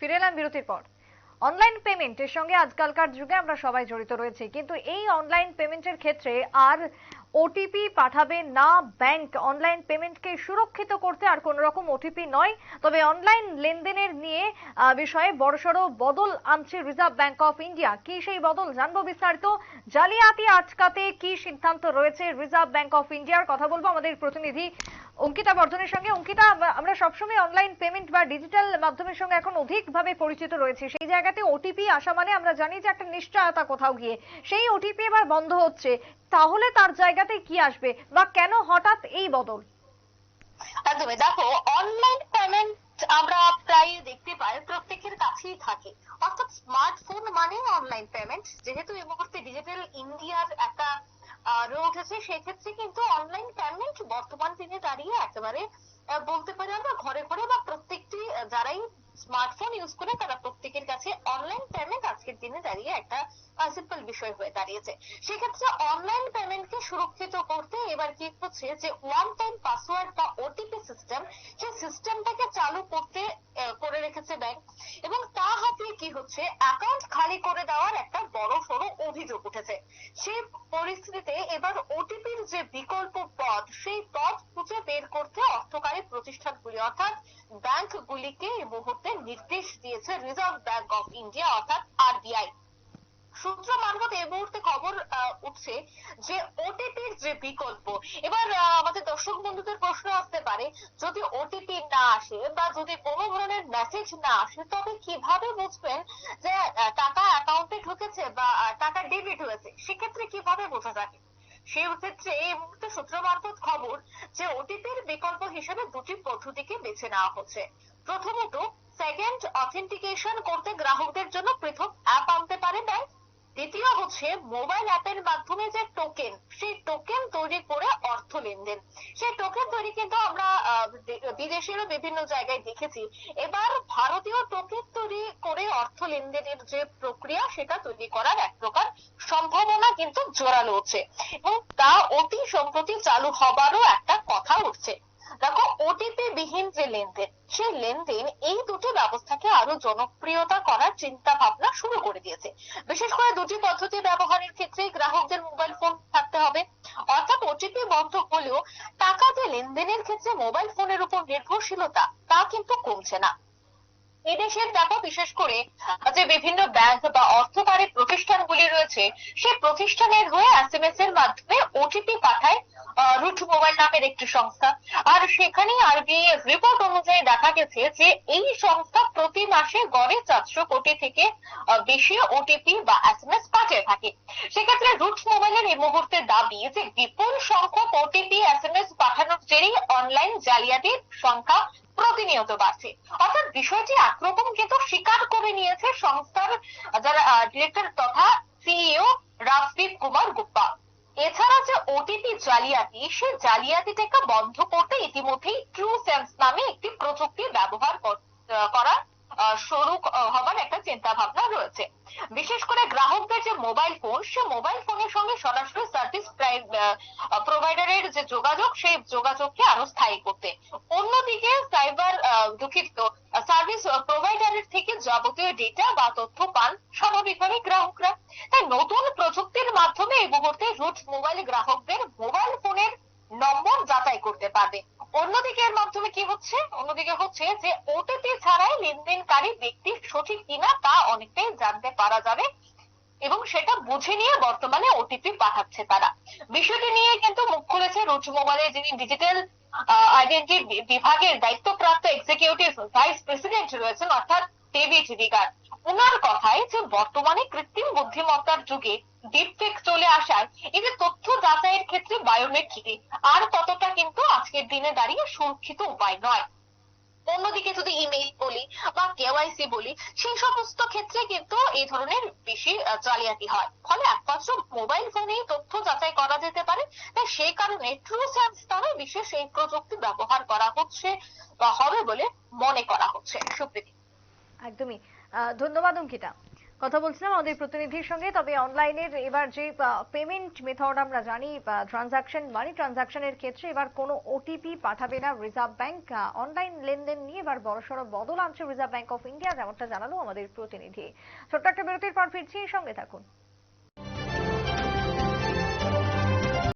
ফিরে এলাম বিরতির পর। অনলাইন পেমেন্টের সঙ্গে আজকালকার যুগে আমরা সবাই জড়িত রয়েছি, কিন্তু এই অনলাইন পেমেন্টের ক্ষেত্রে আর ওটিপি পাঠাবে না ব্যাংক অনলাইন পেমেন্টকে সুরক্ষিত করতে আর কোন রকম ওটিপি নয়। তবে অনলাইন লেনদেনের নিয়ে বিষয়ে বড়সড় বদল আনছে রিজার্ভ ব্যাংক অফ ইন্ডিয়া কি সেই বদল জানব বিস্তারিত? জালিয়াতি আটকাতে কি সিদ্ধান্ত রয়েছে রিজার্ভ ব্যাংক অফ ইন্ডিয়ার কথা বলব আমাদের প্রতিনিধি অঙ্কিতা বর্ধনের সঙ্গে। অঙ্কিতা আম- আমরা সবসময় অনলাইন পেমেন্ট বা ডিজিটাল মাধ্যমের সঙ্গে এখন অধিকভাবে পরিচিত রয়েছে। সেই জায়গাতে ওটিপি আসা মানে আমরা জানি যে একটা নিশ্চয়তা কোথাও গিয়ে। সেই ওটিপি এবার বন্ধ হচ্ছে। তাহলে তার জায়গাতে কি আসবে বা কেন হঠাৎ এই বদল? একদমই। দেখো অনলাইন পেমেন্ট আমরা প্রায় দেখতে পাই, প্রত্যেকের কাছেই থাকে। অর্থাৎ স্মার্টফোন মানে অনলাইন পেমেন্ট যেহেতু এই মুহূর্তে ডিজিটাল ইন্ডিয়ার একটা রয়ে উঠেছে, সেক্ষেত্রে কিন্তু অনলাইন পেমেন্ট বর্তমান দিনে দাঁড়িয়ে একেবারে বলতে পারি আমরা ঘরে ঘরে বা প্রত্যেকটি যারাই স্মার্টফোন ইউজ করে, তারা প্রত্যেকের কাছে অনলাইন পেমেন্ট আজকের দিনে দাঁড়িয়ে একটা সিম্পল বিষয় হয়ে দাঁড়িয়েছে। সেক্ষেত্রে অনলাইন পেমেন্টকে সুরক্ষিত করতে এবার কি হচ্ছে যে ওয়ান টাইম পাসওয়ার্ড বা ওটিপি সিস্টেম সেই সিস্টেমটাকে চালু করতে করে রেখেছে ব্যাংক এবং তা হাতিয়ে কি হচ্ছে অ্যাকাউন্ট খালি করে দেওয়ার একটা বড় সড়ো অভিযোগ উঠেছে। সেই পরিস্থিতিতে এবার ওটিপির যে বিকল্প পথ সেই পথ খুঁজে বের করতে অর্থকারী প্রতিষ্ঠানগুলি, অর্থাৎ ব্যাংকগুলিকে এই মুহূর্তে নির্দেশ দিয়েছে রিজার্ভ ব্যাংক অফ ইন্ডিয়া অর্থাৎ আরবিআই সূত্র মারফত এই মুহূর্তে খবর উঠছে যে ওটিপির যে বিকল্প, এবার আমাদের দর্শক বন্ধুদের প্রশ্ন আসতে পারে, যদি ওটিপি না আসে বা যদি কোনো ধরনের মেসেজ না আসে, তবে কীভাবে বুঝবেন যে টাকা অ্যাকাউন্টে ঢুকেছে বা টাকা ডেবিট হয়েছে? সেক্ষেত্রে কীভাবে বোঝা যাবে? সেই ক্ষেত্রে এই মুহূর্তে সূত্র মারফত খবর যে ওটিপির বিকল্প হিসেবে দুটি পদ্ধতিকে বেছে নেওয়া হচ্ছে। প্রথমত সেকেন্ড অথেন্টিকেশন করতে গ্রাহকদের জন্য পৃথক অ্যাপ আনতে পারে ব্যাংক দ্বিতীয় হচ্ছে মোবাইল অ্যাপের মাধ্যমে যে টোকেন সেই টোকেন তৈরি করে অর্থ লেনদেন। সেই টোকেন তৈরি কিন্তু আমরা বিদেশেরও বিভিন্ন জায়গায় দেখেছি। এবার ভারতীয় টোকেন তৈরি করে অর্থ লেনদেনের যে প্রক্রিয়া, সেটা তৈরি করার এক প্রকার সম্ভাবনা কিন্তু জোরালো হচ্ছে। এবং তা অতি সম্প্রতি চালু হবারও একটা কথা উঠছে। দেখো ওটিপি বিহীন যে লেনদেন সেই লেনদেন এই দুটি ব্যবস্থাকে আরও জনপ্রিয়তা করার চিন্তা ভাবনা শুরু করে দিয়েছে। বিশেষ করে দুটি পদ্ধতি ব্যবহারের ক্ষেত্রে গ্রাহকদের মোবাইল ফোন থাকতে হবে। অর্থাৎ ওটিপি বন্ধ হলেও টাকা যে লেনদেনের ক্ষেত্রে মোবাইল ফোনের উপর নির্ভরশীলতা তা কিন্তু কমছে না। এদেশের দেখো, বিশেষ করে যে বিভিন্ন ব্যাংক বা অর্থকারী প্রতিষ্ঠানগুলি রয়েছে সেই প্রতিষ্ঠানের হয়ে এসএমএস এর মাধ্যমে ওটিপি পাঠায় রুট মোবাইল নামের একটি সংস্থা। আর সেখানে আরবিআই রিপোর্ট অনুযায়ী দেখা গেছে যে এই সংস্থা প্রতি মাসে গড়ে চারশো কোটি থেকে বেশি ওটিপি বা এসএমএস পাঠিয়ে থাকে। সেক্ষেত্রে রুট মোবাইলের এই মুহূর্তে দাবি যে বিপুল সংখ্যক ওটিপি এসএমএস পাঠানোর জেরেই অনলাইন জালিয়াতির সংখ্যা প্রতিনিয়ত বাড়ছে। অর্থাৎ বিষয়টি আক্রমণ কিন্তু স্বীকার করে নিয়েছে সংস্থার যারা ডিরেক্টর তথা সিইও রাজদীপ কুমার গুপ্তা। এছাড়া যে ওটিপি জালিয়াতি সেই জালিয়াতিটাকে বন্ধ করতে ইতিমধ্যেই ট্রু সেন্স নামে একটি প্রযুক্তি ব্যবহার করা শুরু হবার একটা চিন্তা ভাবনা রয়েছে। বিশেষ করে গ্রাহকদের যে মোবাইল ফোন সে মোবাইল ফোনের সঙ্গে সরাসরি সার্ভিস প্রোভাইডারের যে যোগাযোগ, সেই যোগাযোগকে আরও স্থায়ী করতে। অন্যদিকে সাইবার দুঃখিত সার্ভিস প্রোভাইডারের থেকে যাবতীয় ডেটা বা তথ্য পান স্বাভাবিকভাবে গ্রাহকরা। তাই নতুন প্রযুক্তির মাধ্যমে এই মুহূর্তে রুট মোবাইল গ্রাহকদের মোবাইল ফোনের নম্বর যাচাই করতে পারবে। অন্যদিকে এর মাধ্যমে কি হচ্ছে? অন্যদিকে হচ্ছে যে ওটিপি ছাড়াই লেনদেনকারী ব্যক্তি সঠিক কিনা তা অনেকটাই জানতে পারা যাবে এবং সেটা বুঝে নিয়ে বর্তমানে ওটিপি পাঠাচ্ছে তারা। বিষয়টি নিয়ে কিন্তু মুখ খুলেছে রুচু মোবাইলের যিনি ডিজিটাল আইডেন্টি বিভাগের দায়িত্বপ্রাপ্ত এক্সিকিউটিভ ভাইস প্রেসিডেন্ট রয়েছেন, অর্থাৎ ডেভিড রিগার ওনার কথায় যে বর্তমানে কৃত্রিম বুদ্ধিমত্তার যুগে ডিপফেক চলে আসার, এই যে তথ্য যাচাইয়ের ক্ষেত্রে বায়োমেট্রিক আর কতটা কিন্তু আজকের দিনে দাঁড়িয়ে সুরক্ষিত উপায় নয়। অন্যদিকে যদি ইমেইল বলি বা কেওয়াইসি বলি, সেই সমস্ত ক্ষেত্রে কিন্তু এই ধরনের বেশি জালিয়াতি হয়। ফলে একমাত্র মোবাইল ফোনেই তথ্য যাচাই করা যেতে পারে, তাই সেই কারণে ট্রু সেন্স নামে বিশেষ এই প্রযুক্তি ব্যবহার করা হচ্ছে বা হবে বলে মনে করা হচ্ছে। সুপ্রীতি। একদমই। ধন্যবাদ, অঙ্কিতা। কথা বলছিলাম আমাদের প্রতিনিধির সঙ্গে, তবে অনলাইনের এবার যে পেমেন্ট মেথড আমরা জানি ট্রানজাকশন মানি ট্রানজাকশনের ক্ষেত্রে এবার কোনো ওটিপি পাঠাবে না রিজার্ভ ব্যাংক অনলাইন লেনদেন নিয়ে এবার বড়সড় বদল আনছে রিজার্ভ ব্যাংক অফ ইন্ডিয়া যেমনটা জানালো আমাদের প্রতিনিধি। ছোট্ট একটা বিরতির পর ফিরছি, সঙ্গে থাকুন।